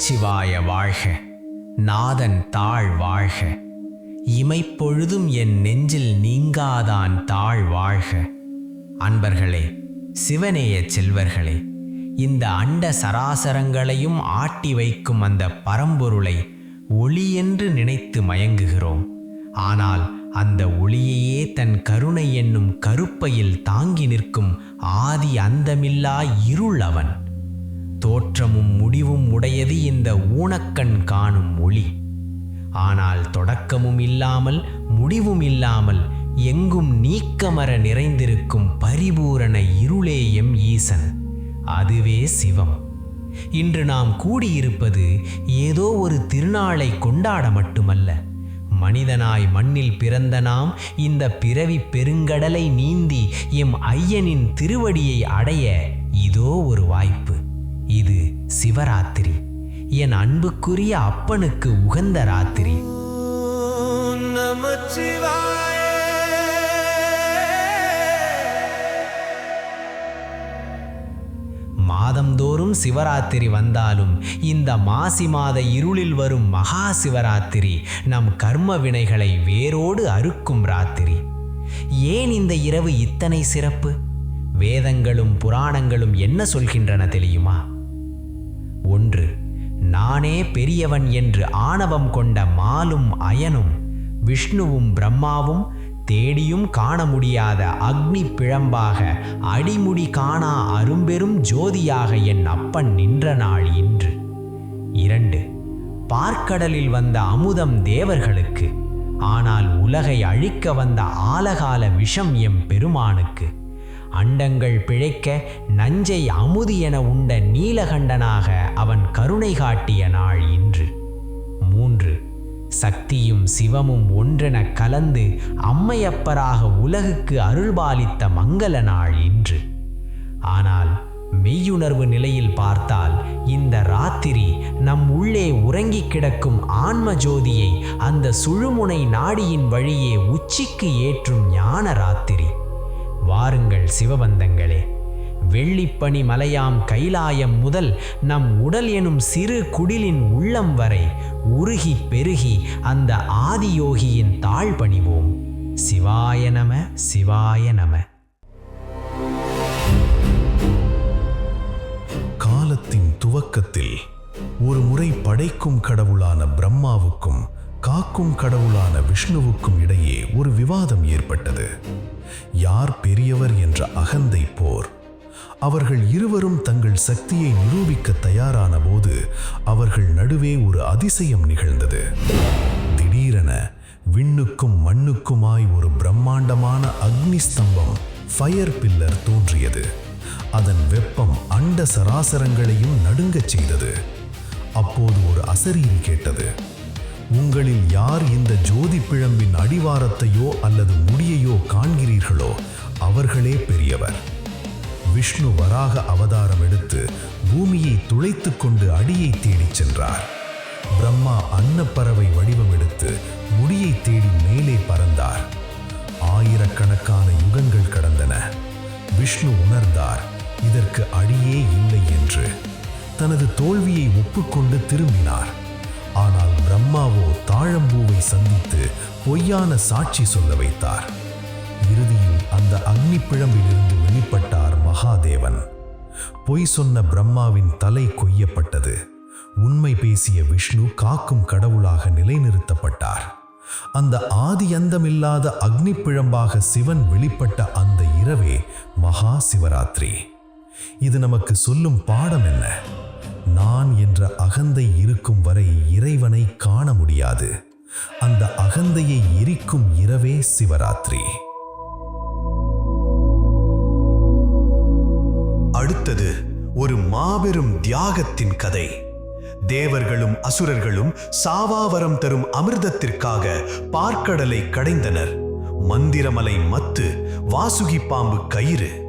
நமச்சிவாய வாழ்க. நாதன் தாழ் வாழ்க. இமைப்பொழுதும் என் நெஞ்சில் நீங்காதான் தாழ் வாழ்க. அன்பர்களே சிவநேய செல்வர்களே இந்த அண்ட சராசரங்களையும் ஆட்டி வைக்கும் அந்த பரம்பொருளை ஒளி என்று நினைத்து மயங்குகிறோம். ஆனால் அந்த ஒளியையே தன் கருணை என்னும் கருப்பையில் தாங்கி நிற்கும் ஆதி அந்தமில்லா இருள் அவன். தோற்றமும் முடிவும் உடையது இந்த ஊனக்கண் காணும் ஒளி ஆனால் தொடக்கமும் இல்லாமல் முடிவும் இல்லாமல் எங்கும் நீக்கமர நிறைந்திருக்கும் பரிபூரண இருளேயம் ஈசன். அதுவே சிவம். இன்று நாம் கூடியிருப்பது ஏதோ ஒரு திருநாளை கொண்டாட மட்டுமல்ல. மனிதனாய் மண்ணில் பிறந்த நாம் இந்த பிறவி பெருங்கடலை நீந்தி எம் ஐயனின் திருவடியை அடைய இதோ ஒரு வாய்ப்பு. இது சிவராத்திரி. என் அன்புக்குரிய அப்பனுக்கு உகந்த ராத்திரி. மாதந்தோறும் சிவராத்திரி வந்தாலும் இந்த மாசி மாத இருளில் வரும் மகா சிவராத்திரி நம் கர்ம வினைகளை வேரோடு அறுக்கும் ராத்திரி. ஏன் இந்த இரவு இத்தனை சிறப்பு? வேதங்களும் புராணங்களும் என்ன சொல்கின்றன தெரியுமா? ஒன்று நானே பெரியவன் என்று ஆணவம் கொண்ட மாலும் அயனும் விஷ்ணுவும் பிரம்மாவும் தேடியும் காண முடியாத அக்னி பிழம்பாக அடிமுடி காணா அரும்பெரும் ஜோதியாக என் அப்பன் நின்ற நாள் இன்று. இரண்டு பார்க்கடலில் வந்த அமுதம் தேவர்களுக்கு ஆனால் உலகை அழிக்க வந்த ஆலகால விஷம் எம் பெருமானுக்கு. அண்டங்கள் பிழைக்க நஞ்சை அமுதி என உண்ட நீலகண்டனாக அவன் கருணை காட்டிய நாள் இன்று. மூன்று சக்தியும் சிவமும் ஒன்றென கலந்து அம்மையப்பராக உலகுக்கு அருள்பாலித்த மங்கள நாள் இன்று. ஆனால் மெய்யுணர்வு நிலையில் பார்த்தால் இந்த ராத்திரி நம் உள்ளே உறங்கிக் கிடக்கும் ஆன்ம ஜோதியை அந்த சுழுமுனை நாடியின் வழியே உச்சிக்கு ஏற்றும் ஞான ராத்திரி. வாருங்கள் சிவபந்தங்களே. வெள்ளிப்பனி மலையாம் கைலாயம் முதல் நம் உடல் எனும் சிறு குடிலின் உள்ளம் வரை உருகி பெருகி அந்த ஆதியோகியின் தாழ் பணிவோம். சிவாய நம சிவாய நம. காலத்தின் துவக்கத்தில் ஒரு முறை படைக்கும் கடவுளான பிரம்மாவுக்கும் காக்கும் கடவுளான விஷ்ணுவுக்கும் இடையே ஒரு விவாதம் ஏற்பட்டது. யார் பெரியவர் என்ற அகந்தை போர். அவர்கள் இருவரும் தங்கள் சக்தியை நிரூபிக்க தயாரான போது அவர்கள் நடுவே ஒரு அதிசயம் நிகழ்ந்தது. திடீரென விண்ணுக்கும் மண்ணுக்குமாய் ஒரு பிரம்மாண்டமான அக்னி ஸ்தம்பம் ஃபயர் பில்லர் தோன்றியது. அதன் வெப்பம் அண்ட சராசரங்களையும் நடுங்கச் செய்தது. அப்போது ஒரு அசரீரி கேட்டது. உங்களில் யார் இந்த ஜோதி பிழம்பின் அடிவாரத்தையோ அல்லது முடியையோ காண்கிறீர்களோ அவர்களே பெரியவர். விஷ்ணு வராக அவதாரம் எடுத்து பூமியை துளைத்துக் கொண்டு அடியை தேடிச் சென்றார். பிரம்மா அன்னப்பறவை வடிவம் எடுத்து முடியை தேடி மேலே பறந்தார். ஆயிரக்கணக்கான யுகங்கள் கடந்தன. விஷ்ணு உணர்ந்தார் இதற்கு அடியே இல்லை என்று. தனது தோல்வியை ஒப்புக்கொண்டு திரும்பினார். ஆனால் பிரம்மாவோ தாழம்பூவை சந்தித்து பொய்யான சாட்சி சொல்ல வைத்தார். இறுதியில் அந்த அக்னி பிழம்பிலிருந்து வெளிப்பட்டார் மகாதேவன். பொய் சொன்ன பிரம்மாவின் தலை கொய்யப்பட்டது. உண்மை பேசிய விஷ்ணு காக்கும் கடவுளாக நிலைநிறுத்தப்பட்டார். அந்த ஆதி அந்தமில்லாத அக்னி பிழம்பாக சிவன் வெளிப்பட்ட அந்த இரவே மகா சிவராத்திரி இது நமக்கு சொல்லும் பாடம் என்ன? நான் என்ற அகந்தை இருக்கும் வரை இறைவனை காண முடியாது. அந்த அகந்தையை எரிக்கும் இரவே சிவராத்திரி. அடுத்தது ஒரு மாபெரும் தியாகத்தின் கதை. தேவர்களும் அசுரர்களும் சாவாவரம் தரும் அமிர்தத்திற்காக பார்க்கடலை கடைந்தனர். மந்திரமலை மத்து வாசுகி பாம்பு கயிறு.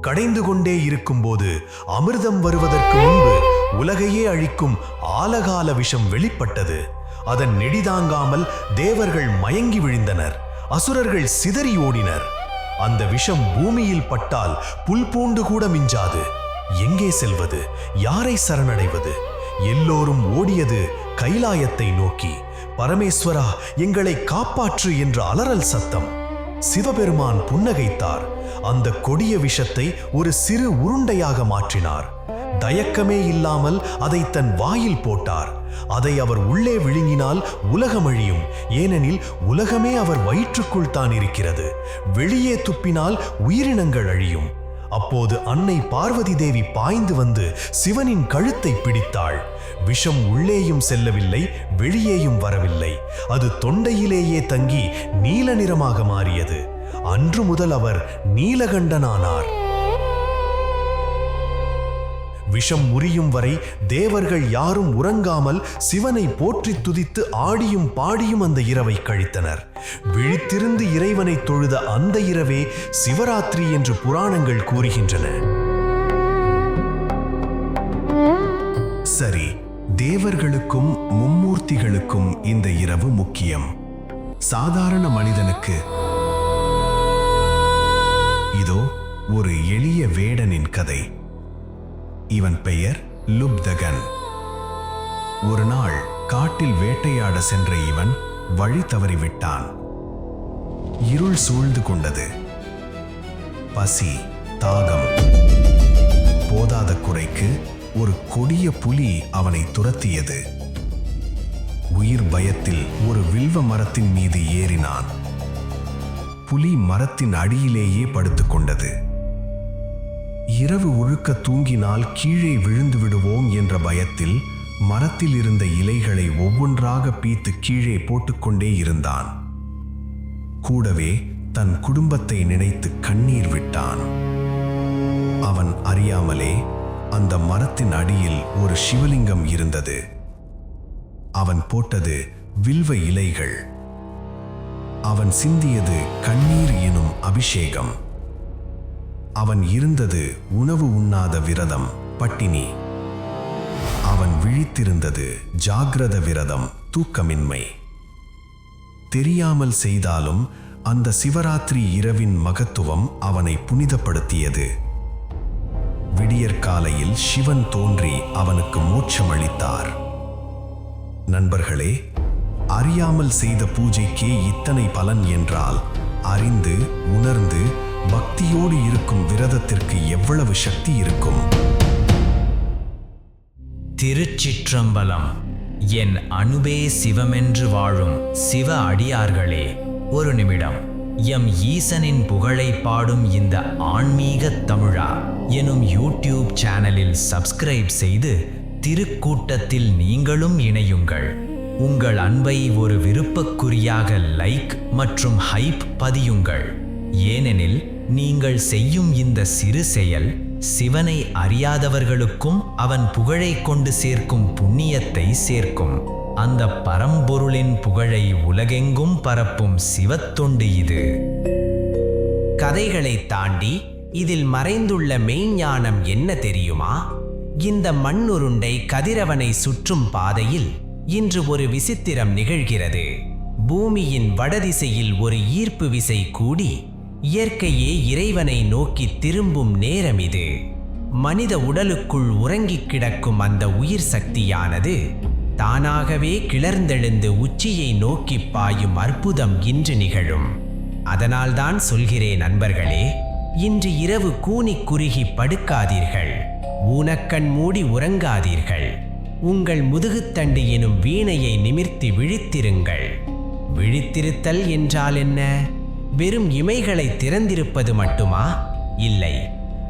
கடைந்து கொண்டே இருக்கும்போது அமிர்தம் வருவதற்கு முன்பு உலகையே அழிக்கும் ஆலகால விஷம் வெளிப்பட்டது. அதன் நெடிதாங்காமல் தேவர்கள் மயங்கி விழுந்தனர். அசுரர்கள் சிதறி ஓடினர். அந்த விஷம் பூமியில் பட்டால் புல் பூண்டு கூட மிஞ்சாது. எங்கே செல்வது? யாரை சரணடைவது? எல்லோரும் ஓடியது கைலாயத்தை நோக்கி. பரமேஸ்வரா எங்களை காப்பாற்று என்ற அலறல் சத்தம். சிவபெருமான் புன்னகைத்தார். அந்த கொடிய விஷத்தை ஒரு சிறு உருண்டையாக மாற்றினார். தயக்கமே இல்லாமல் அதை தன் வாயில் போட்டார். அதை அவர் உள்ளே விழுங்கினால் உலகம் அழியும். ஏனெனில் உலகமே அவர் வயிற்றுக்குள் தான் இருக்கிறது. வெளியே துப்பினால் உயிரினங்கள் அழியும். அப்போது அன்னை பார்வதி தேவி பாய்ந்து வந்து சிவனின் கழுத்தை பிடித்தாள். விஷம் உள்ளேயும் செல்லவில்லை வெளியேயும் வரவில்லை. அது தொண்டையிலேயே தங்கி நீல நிறமாக மாறியது. அன்று முதல் அவர் நீலகண்டனானார். விஷம் முறியும் வரை தேவர்கள் யாரும் உறங்காமல் சிவனை போற்றி துதித்து ஆடியும் பாடியும் அந்த இரவை கழித்தனர். விழித்திருந்து இறைவனை தொழுத அந்த இரவே சிவராத்திரி என்று புராணங்கள் கூறுகின்றன. சரி தேவர்களுக்கும் மும்மூர்த்திகளுக்கும் இந்த இரவு முக்கியம். சாதாரண மனிதனுக்கு. இதோ ஒரு எளிய வேடனின் கதை. இவன் பெயர் லுப்தகன். ஒரு நாள் காட்டில் வேட்டையாட சென்ற இவன் வழி தவறிவிட்டான் இருள் சூழ்ந்து கொண்டது. பசி தாகம். போதாத குறைக்கு ஒரு கொடிய புலி அவனை துரத்தியது. உயிர் பயத்தில் ஒரு வில்வ மரத்தின் மீது ஏறினான். புலி மரத்தின் அடியிலேயே படுத்துக்கொண்டது. இரவு ஒழுக்க தூங்கினால் கீழே விழுந்து விடுவோம் என்ற பயத்தில் மரத்தில் இருந்த இலைகளை ஒவ்வொன்றாக பீத்து கீழே போட்டுக்கொண்டே இருந்தான். கூடவே தன் குடும்பத்தை நினைத்து கண்ணீர் விட்டான். அவன் அறியாமலே அந்த மரத்தின் அடியில் ஒரு சிவலிங்கம் இருந்தது. அவன் போட்டது வில்வ இலைகள். அவன் சிந்தியது கண்ணீர் எனும் அபிஷேகம். அவன் இருந்தது உணவு உண்ணாத விரதம் பட்டினி. அவன் விழித்திருந்தது ஜாகிரத விரதம் தூக்கமின்மை. தெரியாமல் செய்தாலும் அந்த சிவராத்திரி இரவின் மகத்துவம் அவனை புனிதப்படுத்தியது. விடியற்காலையில் சிவன் தோன்றி அவனுக்கு மோட்சமளித்தார் நண்பர்களே அறியாமல் செய்த பூஜைக்கே இத்தனை பலன் என்றால் அறிந்து உணர்ந்து பக்தியோடு இருக்கும் விரதத்திற்கு எவ்வளவு சக்தி இருக்கும்? திருச்சிற்றம்பலம். என் அனுபே சிவமென்று வாழும் சிவ அடியார்களே ஒரு நிமிடம். எம் ஈசனின் புகழை பாடும் இந்த ஆன்மீக தமிழா எனும் யூடியூப் சேனலில் சப்ஸ்கிரைப் செய்து திருக்கூட்டத்தில் நீங்களும் இணையுங்கள். உங்கள் அன்பை ஒரு விருப்பக்குறியாக லைக் மற்றும் ஹைப் பதியுங்கள். ஏனெனில் நீங்கள் செய்யும் இந்த சிறு செயல் சிவனை அறியாதவர்களுக்கும் அவன் புகழை கொண்டு சேர்க்கும் புண்ணியத்தை சேர்க்கும். அந்த பரம்பொருளின் புகழை உலகெங்கும் பரப்பும் சிவத்தொண்டு இது. கதைகளை தாண்டி இதில் மறைந்துள்ள மெய்ஞானம் என்ன தெரியுமா? இந்த மண்ணுருண்டை கதிரவனை சுற்றும் பாதையில் இன்று ஒரு விசித்திரம் நிகழ்கிறது. பூமியின் வடதிசையில் ஒரு ஈர்ப்பு விசை கூடி இயற்கையே இறைவனை நோக்கி திரும்பும் நேரம் இது. மனித உடலுக்குள் உறங்கிக் கிடக்கும் அந்த உயிர் சக்தியானது தானாகவே கிளர்ந்தெழுந்து உச்சியை நோக்கி பாயும் அற்புதம் இன்று நிகழும். அதனால்தான் சொல்கிறேன் நண்பர்களே இன்று இரவு கூனிக் குறுகி படுக்காதீர்கள் ஊனக்கண் மூடி உறங்காதீர்கள் உங்கள் முதுகுத்தண்டு எனும் வீணையை நிமிர்த்தி விழித்திருங்கள். விழித்திருத்தல் என்றால் என்ன? வெறும் இமைகளை திறந்திருப்பது மட்டுமா? இல்லை.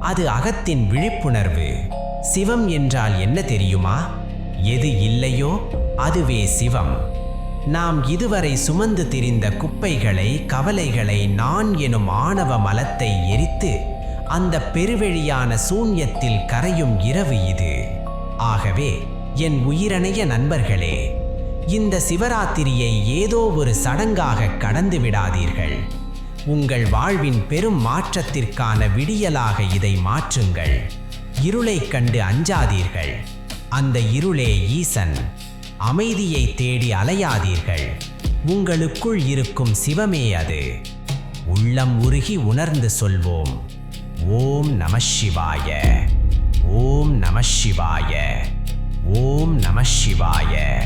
அது அகத்தின் விழிப்புணர்வு. சிவம் என்றால் என்ன தெரியுமா? எது இல்லையோ அதுவே சிவம். நாம் இதுவரை சுமந்து திரிந்த குப்பைகளை கவலைகளை நான் எனும் ஆணவ மலத்தை எரித்து அந்த பெருவெளியான சூன்யத்தில் கரையும் இரவு இது. ஆகவே என் உயிரணைய நண்பர்களே இந்த சிவராத்திரியை ஏதோ ஒரு சடங்காக கடந்து விடாதீர்கள். உங்கள் வாழ்வின் பெரும் மாற்றத்திற்கான விடியலாக இதை மாற்றுங்கள். இருளைக் கண்டு அஞ்சாதீர்கள். அந்த இருளே ஈசன். அமைதியை தேடி அலையாதீர்கள். உங்களுக்குள் இருக்கும் சிவமே அது. உள்ளம் உருகி உணர்ந்து சொல்வோம். ஓம் நம சிவாய. ஓம் நம சிவாய. ஓம் நம சிவாய.